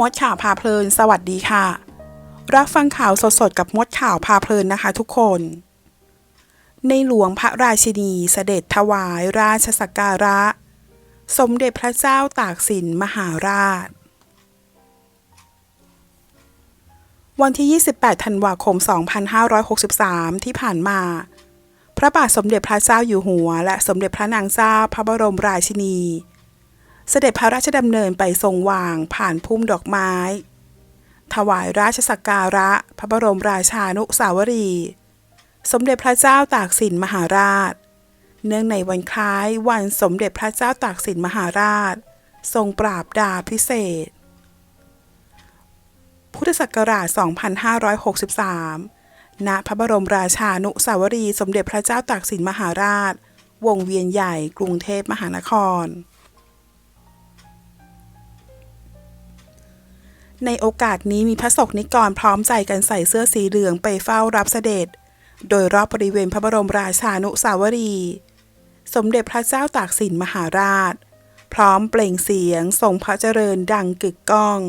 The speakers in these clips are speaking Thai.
มดข่าวพาเพลิน สวัสดีค่ะ รับฟังข่าวสดๆ กับมดข่าวพาเพลินนะคะทุกคน ในหลวงพระราชินีเสด็จถวายราชสักการะ สมเด็จพระเจ้าตากสินมหาราช วันที่ 28 ธันวาคม 2563 ที่ผ่านมา พระบาทสมเด็จพระเจ้าอยู่หัว และสมเด็จพระนางเจ้าพระบรมราชินี เสด็จพระราชดำเนินไปทรงวางผ่านพุ่มดอกไม้ ถวายราชสักการะ พระบรมราชานุสาวรีย์สมเด็จพระเจ้าตากสินมหาราช เนื่องในวันคล้ายวันสมเด็จพระเจ้าตากสินมหาราช ทรงปราบดาพิเศษ พุทธศักราช 2563 ณ พระบรมราชานุสาวรีย์สมเด็จพระเจ้าตากสินมหาราช วงเวียนใหญ่กรุงเทพมหานคร ในโอกาสนี้มีพระสงฆ์นิกรพร้อมใจกันใส่เสื้อสีเหลืองไปเฝ้ารับเสด็จ โดยรอบบริเวณพระบรมราชานุสาวรีย์สมเด็จพระเจ้าตากสินมหาราช พร้อมเปล่งเสียงทรงพระเจริญดังกึกก้อง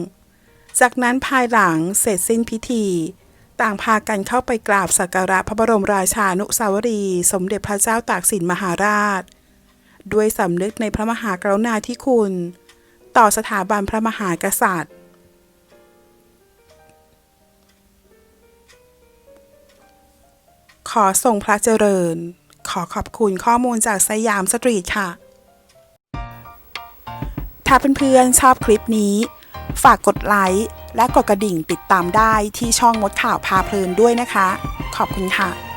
จากนั้นภายหลังเสร็จสิ้นพิธี ต่างพากันเข้าไปกราบสักการะพระบรมราชานุสาวรีย์สมเด็จพระเจ้าตากสินมหาราช ด้วยสำนึกในพระมหากรุณาธิคุณ ต่อสถาบันพระมหากษัตริย์ อส่งพระเจริญ ขอขอบคุณข้อมูลจากสยามสตรีทค่ะ ถ้าเพื่อนๆชอบคลิปนี้ ฝากกดไลค์และกดกระดิ่งติดตามได้ที่ช่องมดข่าวพาเพลินด้วยนะคะ ขอบคุณค่ะ